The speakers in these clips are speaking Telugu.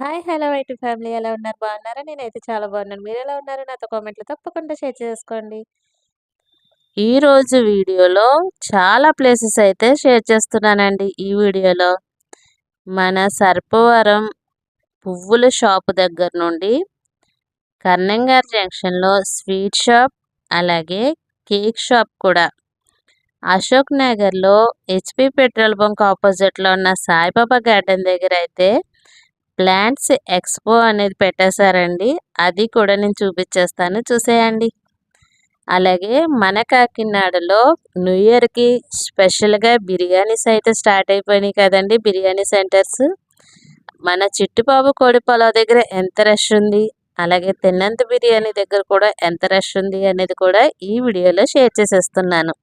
హాయ్! హలో! ఐటీ ఫ్యామిలీ ఎలా ఉన్నారు? బాగున్నారా? నేనైతే చాలా బాగున్నాను. మీరు ఎలా ఉన్నారు? నాతో కామెంట్లు తప్పకుండా షేర్ చేసుకోండి. ఈరోజు వీడియోలో చాలా ప్లేసెస్ అయితే షేర్ చేస్తున్నానండి ఈ వీడియోలో. మన సర్పవరం పువ్వుల షాపు దగ్గర నుండి కర్నంగారి జంక్షన్‌లో స్వీట్ షాప్, అలాగే కేక్ షాప్ కూడా. అశోక్ నగర్‌లో హెచ్పి పెట్రోల్ బంక్ ఆపోజిట్‌లో ఉన్న సాయిబాబా గార్డెన్ దగ్గర అయితే ప్లాంట్స్ ఎక్స్పో అనేది పెట్టేశారండి. అది కూడా నేను చూపించేస్తాను చూసేయండి. అలాగే మన కాకినాడలో న్యూ ఇయర్‌కి స్పెషల్‌గా బిర్యానీస్ అయితే స్టార్ట్ అయిపోయినాయి కదండి బిర్యానీ సెంటర్స్. మన చిట్టుబాబు కోడి పొలం దగ్గర ఎంత రష్ ఉంది, అలాగే తిన్నంత బిర్యానీ దగ్గర కూడా ఎంత రష్ ఉంది అనేది కూడా ఈ వీడియోలో షేర్ చేసేస్తున్నాను.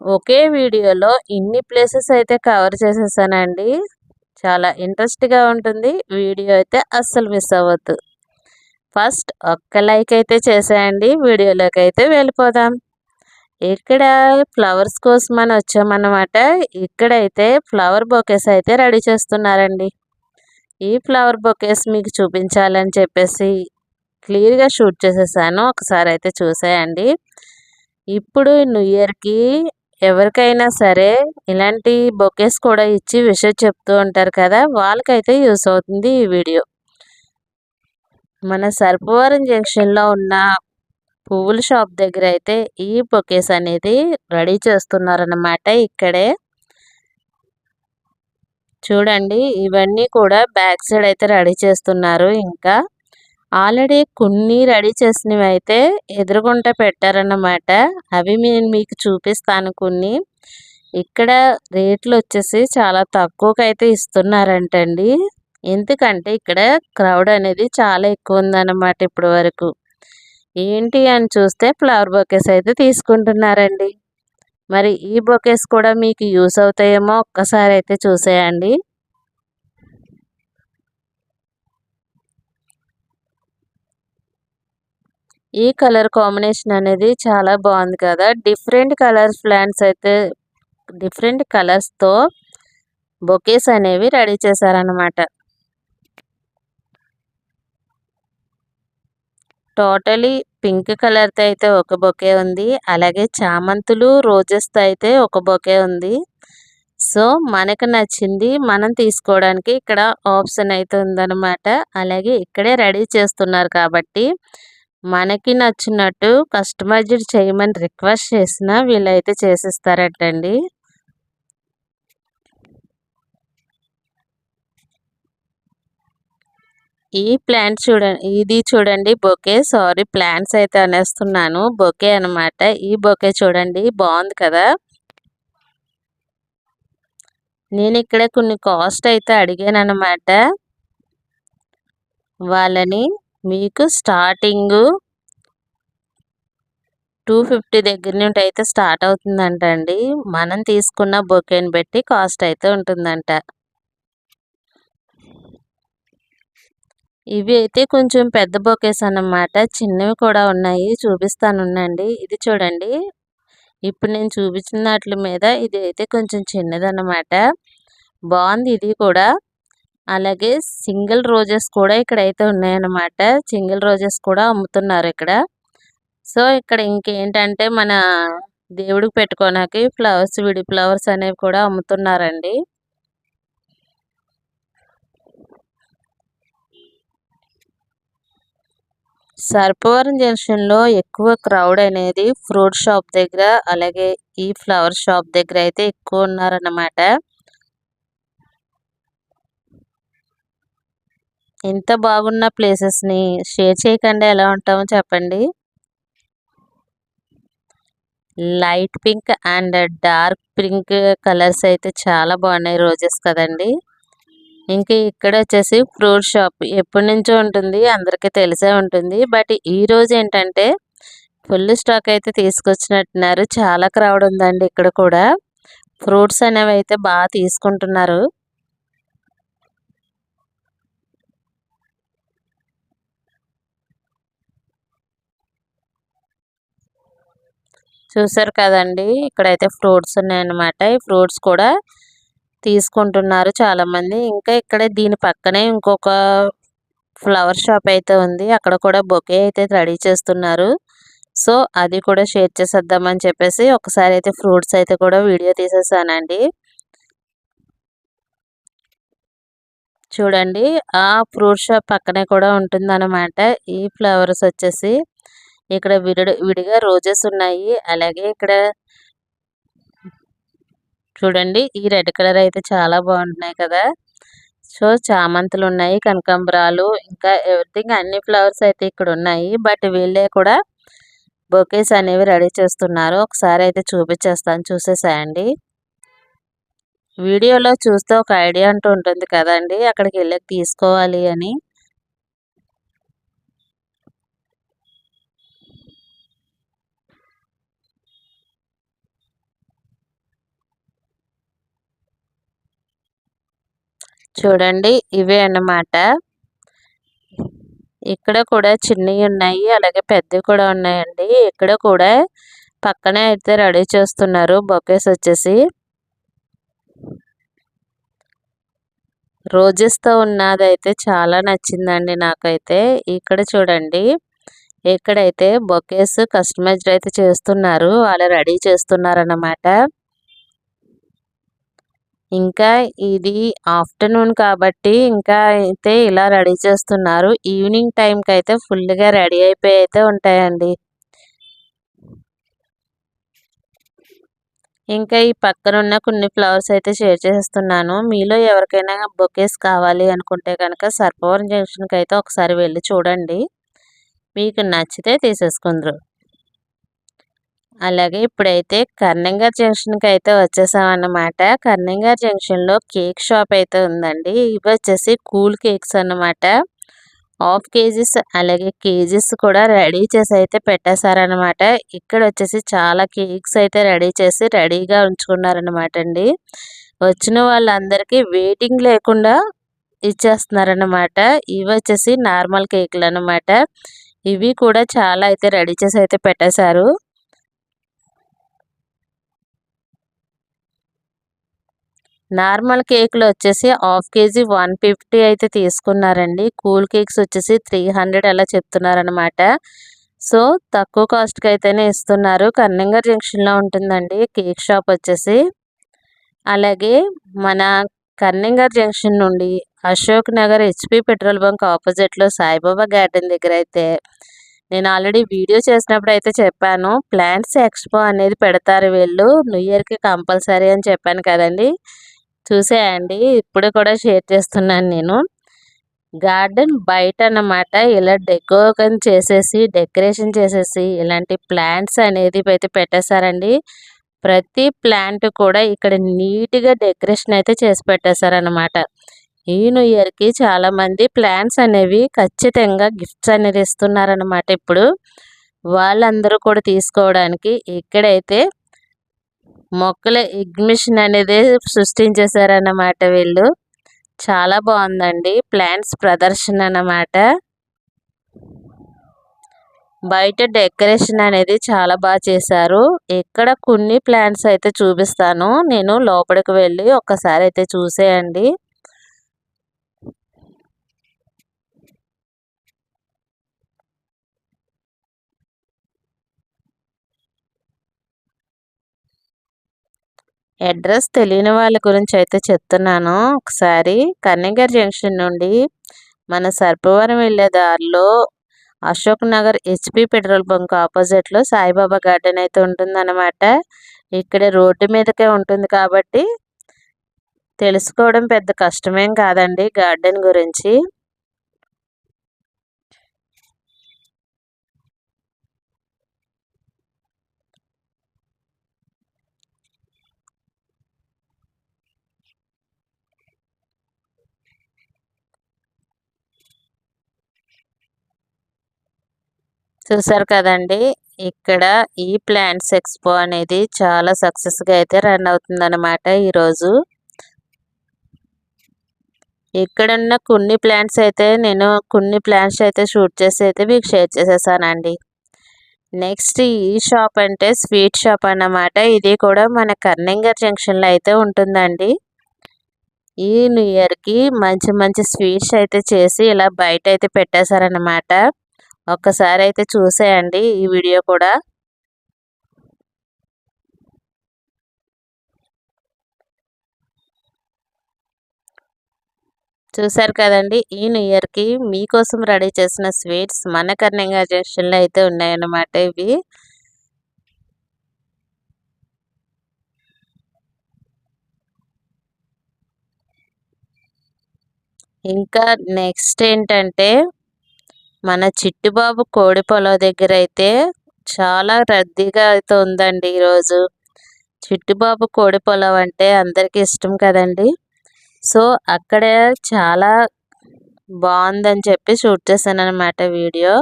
ఒకే వీడియోలో ఇన్ని ప్లేసెస్ అయితే కవర్ చేసేసానండి. చాలా ఇంట్రెస్ట్‌గా ఉంటుంది. వీడియో అయితే అస్సలు మిస్ అవ్వద్దు. ఫస్ట్ ఒక్క లైక్ అయితే చేసేయండి. వీడియోలోకి అయితే వెళ్ళిపోదాం. ఇక్కడ ఫ్లవర్స్ కోసం అని వచ్చామన్నమాట. ఇక్కడైతే ఫ్లవర్ బొకేస్ అయితే రెడీ చేస్తున్నారండి. ఈ ఫ్లవర్ బొకేస్ మీకు చూపించాలని చెప్పేసి క్లియర్‌గా షూట్ చేసేసాను. ఒకసారి అయితే చూసేయండి. ఇప్పుడు న్యూ ఇయర్‌కి ఎవరికైనా సరే ఇలాంటి బొకేస్ కూడా ఇచ్చి విషయం చెప్తూ ఉంటారు కదా! వాళ్ళకైతే యూస్ అవుతుంది ఈ వీడియో. మన సర్పవరం జంక్షన్‌లో ఉన్న పువ్వుల షాప్ దగ్గర అయితే ఈ బొకేస్ అనేది రెడీ చేస్తున్నారన్నమాట ఇక్కడే. చూడండి ఇవన్నీ కూడా బ్యాక్ సైడ్ అయితే రెడీ చేస్తున్నారు ఇంకా. ఆల్రెడీ కొన్ని రెడీ చేసినవి అయితే ఎదురుగుంట పెట్టారన్నమాట. అవి నేను మీకు చూపిస్తాను కొన్ని. ఇక్కడ రేట్లు వచ్చేసి చాలా తక్కువకైతే ఇస్తున్నారంటండి. ఎందుకంటే ఇక్కడ క్రౌడ్ అనేది చాలా ఎక్కువ ఉందన్నమాట ఇప్పటి వరకు. ఏంటి అని చూస్తే ఫ్లవర్ బొకేస్ అయితే తీసుకుంటున్నారండి. మరి ఈ బొకేస్ కూడా మీకు యూస్ అవుతాయేమో ఒక్కసారి అయితే చూసేయండి. ఈ కలర్ కాంబినేషన్ అనేది చాలా బాగుంది కదా! డిఫరెంట్ కలర్ ప్లాంట్స్ అయితే డిఫరెంట్ కలర్స్‌తో బొకేస్ అనేవి రెడీ చేశారనమాట టోటలీ పింక్ కలర్‌తో అయితే ఒక బొకే ఉంది. అలాగే చామంతులు, రోజెస్‌తో అయితే ఒక బొకే ఉంది. సో, మనకు నచ్చింది మనం తీసుకోవడానికి ఇక్కడ ఆప్షన్ అయితే ఉందన్నమాట. అలాగే ఇక్కడే రెడీ చేస్తున్నారు కాబట్టి మనకి నచ్చినట్టు కస్టమైజ్డ్ చేయమని రిక్వెస్ట్ చేసినా వీళ్ళైతే చేసిస్తారటండి. ఈ ప్లాంట్ చూడండి ఇది చూడండి బొకే సారీ ప్లాంట్స్ అయితే అనేస్తున్నాను. బొకే అనమాట. ఈ బొకే చూడండి బాగుంది కదా! నేను ఇక్కడ కొన్ని కాస్ట్ అయితే అడిగాను అనమాట వాళ్ళని మీకు స్టార్టింగ్ టూ ఫిఫ్టీ దగ్గర నుండి అయితే స్టార్ట్ అవుతుందంట అండి. మనం తీసుకున్న బొకేని బట్టి కాస్ట్ అయితే ఉంటుందంట. ఇవి అయితే కొంచెం పెద్ద బొకేస్ అన్నమాట. చిన్నవి కూడా ఉన్నాయి. చూపిస్తాను ఇది చూడండి. ఇప్పుడు నేను చూపించిన వాటి మీద ఇది అయితే కొంచెం చిన్నదన్నమాట. బాగుంది ఇది కూడా. అలాగే సింగిల్ రోజెస్ కూడా ఇక్కడ అయితే ఉన్నాయన్నమాట. సింగిల్ రోజెస్ కూడా అమ్ముతున్నారు ఇక్కడ. సో, ఇక్కడ ఇంకేంటంటే మన దేవుడికి పెట్టుకోవడానికి ఫ్లవర్స్ విడి ఫ్లవర్స్ అనేవి కూడా అమ్ముతున్నారండి. సర్పవరం జంక్షన్‌లో ఎక్కువ క్రౌడ్ అనేది ఫ్రూట్ షాప్ దగ్గర, అలాగే ఈ ఫ్లవర్ షాప్ దగ్గర అయితే ఎక్కువ ఉన్నారన్నమాట. ఇంత బాగున్న ప్లేసెస్‌ని షేర్ చేయకుండా ఎలా ఉంటామో చెప్పండి. Light pink and dark pink colours అయితే చాలా బాగున్నాయి రోజెస్ కదండీ! ఇంకా ఇక్కడ వచ్చేసి ఫ్రూట్ షాప్ ఎప్పటినుంచో ఉంటుంది. అందరికీ తెలిసే ఉంటుంది. బట్ ఈరోజు ఏంటంటే ఫుల్ స్టాక్ అయితే తీసుకొచ్చినట్టున్నారు. చాలా క్రౌడ్ ఉందండి ఇక్కడ కూడా. ఫ్రూట్స్ అనేవి అయితే బాగా తీసుకుంటున్నారు. చూసారు కదండి? ఇక్కడైతే ఫ్రూట్స్ ఉన్నాయన్నమాట. ఈ ఫ్రూట్స్ కూడా తీసుకుంటున్నారు చాలామంది. ఇంకా ఇక్కడ దీని పక్కనే ఇంకొక ఫ్లవర్ షాప్ అయితే ఉంది. అక్కడ కూడా బొకే అయితే రెడీ చేస్తున్నారు. సో అది కూడా షేర్ చేసేద్దామని చెప్పేసి ఒకసారి అయితే ఫ్రూట్స్ అయితే కూడా వీడియో తీసేసానండి. చూడండి ఆ ఫ్రూట్ షాప్ పక్కనే కూడా ఉంటుందన్నమాట. ఈ ఫ్లవర్స్ వచ్చేసి ఇక్కడ విడి విడిగా రోజెస్ ఉన్నాయి. అలాగే ఇక్కడ చూడండి ఈ రెడ్ కలర్ అయితే చాలా బాగుంటున్నాయి కదా. సో చామంతులు ఉన్నాయి కనకాంబరాలు ఇంకా ఎవ్రీథింగ్ అన్ని ఫ్లవర్స్ అయితే ఇక్కడ ఉన్నాయి. బట్ వీళ్ళే కూడా బొకేస్ అనేవి రెడీ చేస్తున్నారు. ఒకసారి అయితే చూపించేస్తాను చూసేసాయండి. వీడియోలో చూస్తే ఒక ఐడియా అంటూ ఉంటుంది కదండి అక్కడికి వెళ్ళి తీసుకోవాలి అని. చూడండి ఇవే అన్నమాట. ఇక్కడ కూడా చిన్నవి ఉన్నాయి అలాగే పెద్దవి కూడా ఉన్నాయండి. ఇక్కడ కూడా పక్కనే అయితే రెడీ చేస్తున్నారు బొకేస్ వచ్చేసి. రోజెస్తో ఉన్నదైతే చాలా నచ్చిందండి నాకైతే. ఇక్కడ చూడండి ఇక్కడైతే బొకేస్ కస్టమైజ్డ్ అయితే చేస్తున్నారు వాళ్ళు రెడీ చేస్తున్నారు అన్నమాట ఇంకా ఇది ఆఫ్టర్నూన్ కాబట్టి ఇంకా అయితే ఇలా రెడీ చేస్తున్నారు. ఈవినింగ్ టైంకి అయితే ఫుల్గా రెడీ అయిపోయి అయితే ఉంటాయండి. ఇంకా ఈ పక్కన ఉన్న కొన్ని ఫ్లవర్స్ అయితే షేర్ చేస్తున్నాను మీలో ఎవరికైనా బొకేస్ కావాలి అనుకుంటే కనుక సర్పవరం జంక్షన్కి అయితే ఒకసారి వెళ్ళి చూడండి. మీకు నచ్చితే తీసేసుకుందరు. అలాగే ఇప్పుడైతే కర్ణంగార్ జంక్షన్కి అయితే వచ్చేసామన్నమాట. కర్ణంగార్ జంక్షన్లో కేక్ షాప్ అయితే ఉందండి. ఇవి వచ్చేసి కూల్ కేక్స్ అన్నమాట. హాఫ్ కేజీస్ అలాగే కేజీస్ కూడా రెడీ చేసి అయితే పెట్టేశారనమాట ఇక్కడ వచ్చేసి చాలా కేక్స్ అయితే రెడీ చేసి రెడీగా ఉంచుకున్నారనమాట అండి. వచ్చిన వాళ్ళందరికీ వెయిటింగ్ లేకుండా ఇచ్చేస్తున్నారనమాట ఇవి వచ్చేసి నార్మల్ కేకులు అనమాట ఇవి కూడా చాలా అయితే రెడీ చేసి అయితే పెట్టేశారు. నార్మల్ కేక్లు వచ్చేసి హాఫ్ కేజీ వన్ ఫిఫ్టీ అయితే తీసుకున్నారండి. కూల్ కేక్స్ వచ్చేసి త్రీ హండ్రెడ్ అలా చెప్తున్నారనమాట సో తక్కువ కాస్ట్కి అయితేనే ఇస్తున్నారు. కన్నింగర్ జంక్షన్లో ఉంటుందండి కేక్ షాప్ వచ్చేసి. అలాగే మన కన్నింగర్ జంక్షన్ నుండి Ashok Nagar HP petrol bunk ఆపోజిట్లో సాయిబాబా గార్డెన్ దగ్గర అయితే నేను ఆల్రెడీ వీడియో చేసినప్పుడు అయితే చెప్పాను. ప్లాంట్స్ ఎక్స్పో అనేది పెడతారు వీళ్ళు. న్యూ ఇయర్కి కంపల్సరీ అని చెప్పాను కదండి. చూసేయండి. ఇప్పుడు కూడా షేర్ చేస్తున్నాను నేను. గార్డెన్ బయట అన్నమాట ఇలా డెకోరేషన్ చేసేసి డెకరేషన్ చేసేసి ఇలాంటి ప్లాంట్స్ అనేది అయితే పెట్టేశారండి. ప్రతి ప్లాంట్ కూడా ఇక్కడ నీట్గా డెకరేషన్ అయితే చేసి పెట్టేశారనమాట ఈ న్యూ ఇయర్కి చాలామంది ప్లాంట్స్ అనేవి ఖచ్చితంగా గిఫ్ట్స్ అనేది ఇస్తున్నారనమాట ఇప్పుడు. వాళ్ళందరూ కూడా తీసుకోవడానికి ఇక్కడైతే మొక్కల ఎగ్మిషన్ అనేది సృష్టించేశారన్నమాట వీళ్ళు. చాలా బాగుందండి. ప్లాంట్స్ ప్రదర్శన అన్నమాట బయట డెకరేషన్ అనేది చాలా బాగా చేశారు. ఇక్కడ కొన్ని ప్లాంట్స్ అయితే చూపిస్తాను. నేను లోపలికి వెళ్ళి ఒక్కసారి అయితే చూసేయండి. అడ్రస్ తెలియని వాళ్ళ గురించి అయితే చెప్తున్నాను. ఒకసారి కన్నిగర్ జంక్షన్ నుండి మన సర్పవరం వెళ్ళే దారిలో Ashok Nagar HP petrol bunk ఆపోజిట్లో సాయిబాబా గార్డెన్ అయితే ఉంటుందన్నమాట. ఇక్కడ రోడ్డు మీదకే ఉంటుంది కాబట్టి తెలుసుకోవడం పెద్ద కష్టమేం కాదండి గార్డెన్ గురించి. చూసారు కదండి. ఇక్కడ ఈ ప్లాంట్స్ ఎక్స్పో అనేది చాలా సక్సెస్గా అయితే రన్ అవుతుందన్నమాట ఈరోజు. ఇక్కడున్న కొన్ని ప్లాంట్స్ అయితే నేను కొన్ని ప్లాంట్స్ అయితే షూట్ చేసి అయితే మీకు షేర్ చేసేసానండి. నెక్స్ట్ ఈ షాప్ అంటే స్వీట్ షాప్ అన్నమాట. ఇది కూడా మన కర్నింగర్ జంక్షన్లో అయితే ఉంటుందండి. ఈ న్యూ ఇయర్కి మంచి మంచి స్వీట్స్ అయితే చేసి ఇలా బయట అయితే పెట్టేశారనమాట ఒక్కసారి అయితే చూసేయండి ఈ వీడియో కూడా. చూసారు కదండి ఈ న్యూ ఇయర్కి మీకోసం రెడీ చేసిన స్వీట్స్ మన కర్ణంగా జంక్షన్లో అయితే ఉన్నాయన్నమాట ఇవి. ఇంకా నెక్స్ట్ ఏంటంటే మన చిట్టుబాబు కోడి పొలం దగ్గర అయితే చాలా రద్దీగా అయితే ఉందండి ఈరోజు. చిట్టుబాబు కోడి పొలం అంటే అందరికీ ఇష్టం కదండి. సో అక్కడ చాలా బాగుందని చెప్పి షూట్ చేశాను అనమాట వీడియో.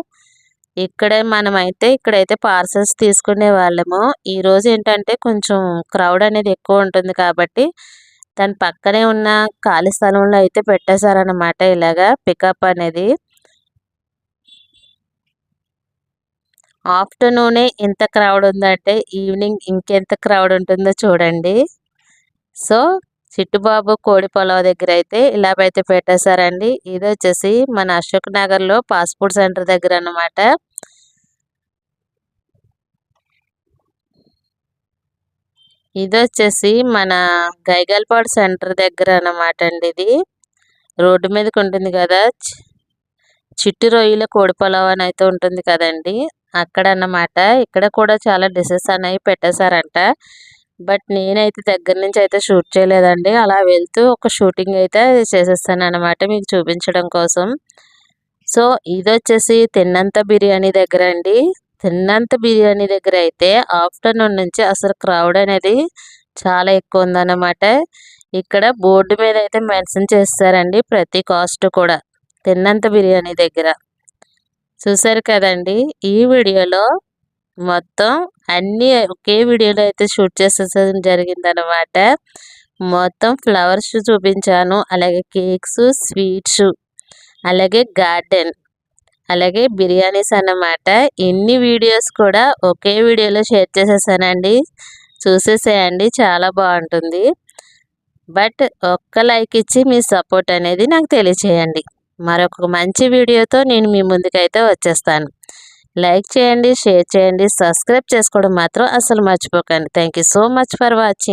ఇక్కడే మనమైతే ఇక్కడైతే పార్సల్స్ తీసుకునే వాళ్ళము. ఈరోజు ఏంటంటే కొంచెం క్రౌడ్ అనేది ఎక్కువ ఉంటుంది కాబట్టి దాని పక్కనే ఉన్న ఖాళీ స్థలంలో అయితే పెట్టేశారనమాట ఇలాగా పికప్ అనేది. ఆఫ్టర్నూనే ఎంత క్రౌడ్ ఉందంటే ఈవినింగ్ ఇంకెంత క్రౌడ్ ఉంటుందో చూడండి. సో చిట్టుబాబు కోడి పొలవ దగ్గర అయితే ఇలా అయితే పెట్టేశారండి. ఇది వచ్చేసి మన అశోక్ నగర్లో పాస్పోర్ట్ సెంటర్ దగ్గర అనమాట ఇది వచ్చేసి మన గైగల్పాడు సెంటర్ దగ్గర అన్నమాట అండి ఇది. రోడ్డు మీదకి ఉంటుంది కదా. చిట్టు రొయ్యల కోడి పొలవ్ అని అయితే ఉంటుంది కదండి. అక్కడ అన్నమాట ఇక్కడ కూడా చాలా డిషెస్ అనేవి పెట్టేశారంట. బట్ నేనైతే దగ్గర నుంచి అయితే షూట్ చేయలేదండి. అలా వెళ్తూ ఒక షూటింగ్ అయితే చేసేస్తాను అనమాట మీకు చూపించడం కోసం. సో ఇది వచ్చేసి తిన్నంత బిర్యానీ దగ్గర అండి. తిన్నంత బిర్యానీ దగ్గర అయితే ఆఫ్టర్నూన్ నుంచి అసలు క్రౌడ్ అనేది చాలా ఎక్కువ ఉందన్నమాట. ఇక్కడ బోర్డు మీద అయితే మెన్షన్ చేస్తారండి ప్రతి కాస్ట్ కూడా. తిన్నంత బిర్యానీ దగ్గర. చూసారు కదండి? ఈ వీడియోలో మొత్తం అన్నీ ఒకే వీడియోలో అయితే షూట్ చేసేసడం జరిగిందనమాట మొత్తం ఫ్లవర్స్ చూపించాను అలాగే కేక్స్ స్వీట్స్ అలాగే గార్డెన్ అలాగే బిర్యానీస్ అన్నమాట. ఇన్ని వీడియోస్ కూడా ఒకే వీడియోలో షేర్ చేసేసానండి. చూసేసేయండి చాలా బాగుంటుంది. బట్ ఒక్క లైక్ ఇచ్చి మీ సపోర్ట్ అనేది నాకు తెలియచేయండి. మరొక మంచి వీడియోతో నేను మీ ముందుకైతే వచ్చేస్తాను. లైక్ చేయండి షేర్ చేయండి సబ్స్క్రైబ్ చేసుకోవడం మాత్రం అసలు మర్చిపోకండి. Thank so much for watching.